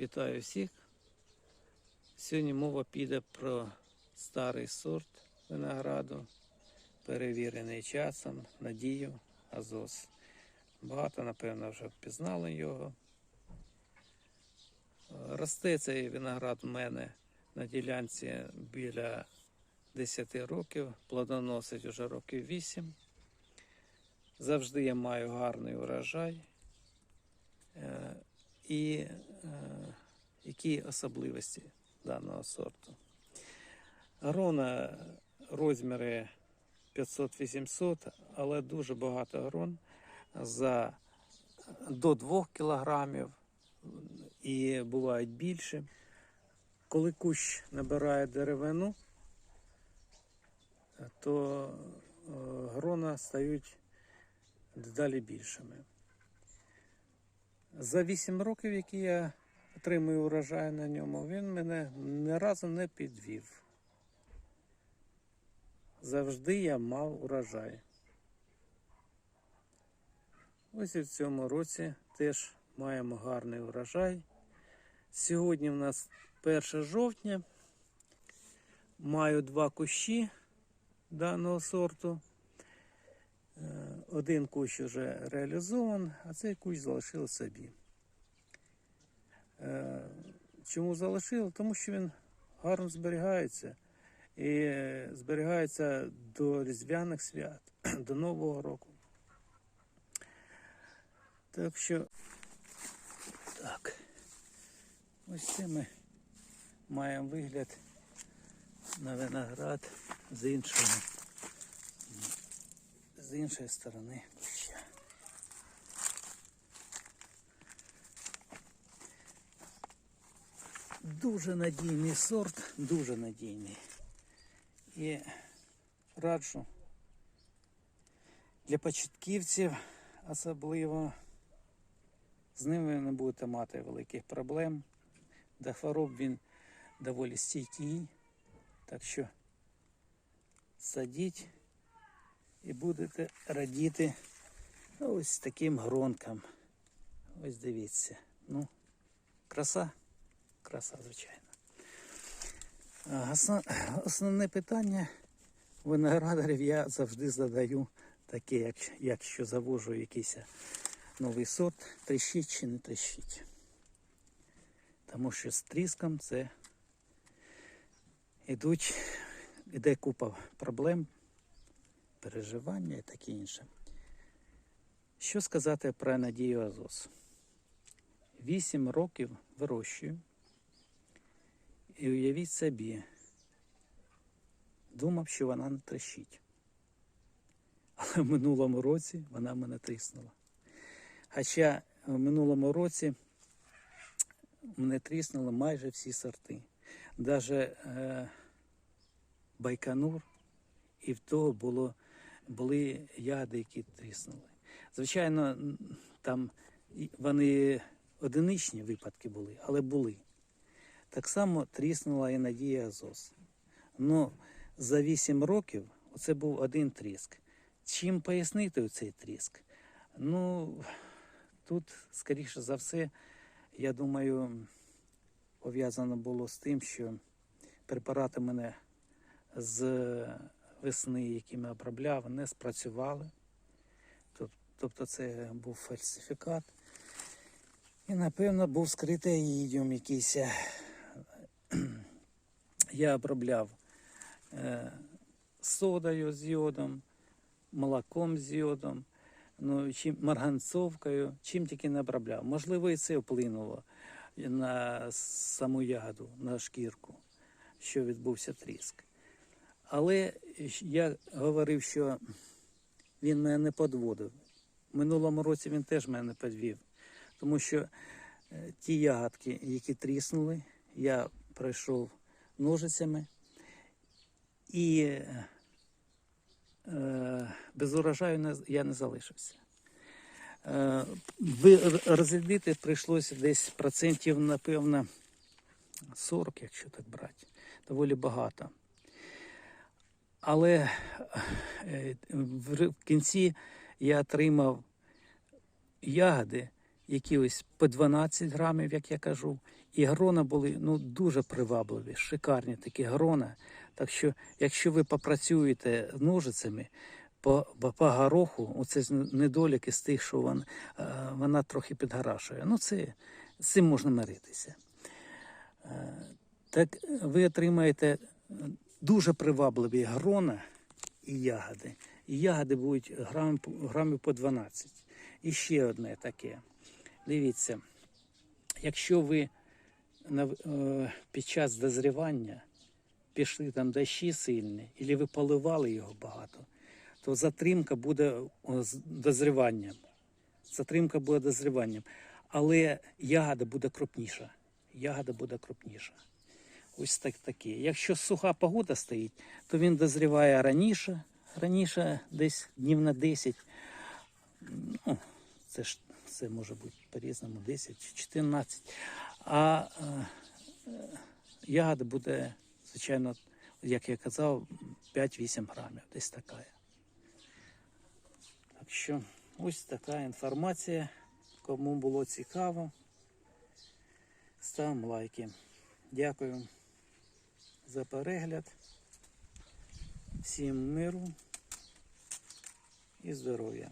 Вітаю всіх. Сьогодні мова піде про старий сорт винограду, перевірений часом, надію, Азос. Багато, напевно, вже впізнали його. Е, Росте цей виноград у мене на ділянці біля 10 років, плодоносить уже років 8. Завжди я маю гарний урожай. Е, І е, які особливості даного сорту? Грона розміри 500-800, але дуже багато грон за до 2 кілограмів і бувають більше. Коли кущ набирає деревину, то е, грона стають дедалі більшими. За 8 років, які я отримую урожай на ньому, він мене ні разу не підвів. Завжди я мав урожай. Ось і в цьому році теж маємо гарний урожай. Сьогодні в нас 1 жовтня. Маю два кущі даного сорту. Один кущ вже реалізований, а цей кущ залишили собі. Е, Чому залишили? Тому що він гарно зберігається і зберігається до різдвяних свят, до Нового року. Так що, так, ось це ми маємо вигляд на виноград з іншого з іншої сторони куща. Дуже надійний сорт, дуже надійний. І раджу для початківців особливо з ним ви не будете мати великих проблем. До хвороб він доволі стійкий, так що садіть і будете радіти ось таким гронкам. Ось дивіться. Ну, краса, краса, звичайно. Основне питання виноградарів я завжди задаю таке, як, якщо завожу якийсь новий сорт, тріщить чи не тріщить. Тому що з тріском це ідуть, іде купа проблем, переживання і таке інше. Що сказати про Надію Азос? Вісім років вирощую. І уявіть собі, думав, що вона не трещить. Але в минулому році вона мене тріснула. Хоча в минулому році мене тріснули майже всі сорти. Навіть е, Байконур і в того було, були ягоди, які тріснули. Звичайно, там вони одиничні випадки були, але були. Так само тріснула і Надія Азос. Ну, за 8 років це був один тріск. Чим пояснити цей тріск? Ну, тут, скоріше за все, я думаю, пов'язано було з тим, що препарати мене з весни, якими обробляв, не спрацювали. Тобто це був фальсифікат. І, напевно, був скритий їдіум якийсь. Я обробляв е, содою з йодом, молоком з йодом, ну, чим, марганцовкою, чим тільки не обробляв. Можливо, і це вплинуло на саму ягоду, на шкірку, що відбувся тріск. Але я говорив, що він мене не подводив. Минулому році він теж мене не підвів, тому що е, ті ягодки, які тріснули, я пройшов ножицями і е, без урожаю я не залишився. Е, розрядити прийшлося десь процентів, напевно, 40, якщо так брати. Доволі багато. Але е, в кінці я отримав ягоди, які ось по 12 грамів, як я кажу. І грона були ну, дуже привабливі, шикарні такі грона. Так що, якщо ви попрацюєте ножицями по, по, гороху, оце недоліки з тих, що вона, е, вона трохи підгарашує. Ну, це, з цим можна миритися. Е, Так ви отримаєте дуже привабливі грона і ягоди. І ягоди будуть грам, грамів по 12. І ще одне таке. Дивіться, якщо ви е, під час дозрівання пішли там дощі сильні, або ви поливали його багато, то затримка буде з дозріванням. Затримка буде дозріванням. Але ягода буде крупніша. Ягода буде крупніша. Ось так таке. Якщо суха погода стоїть, то він дозріває раніше, раніше десь днів на 10. Ну, це ж це може бути по-різному 10 чи 14. А е, ягода буде, звичайно, як я казав, 5-8 грамів, десь така. Так що ось така інформація. Кому було цікаво, ставимо лайки. Дякую за перегляд. Всім миру і здоров'я.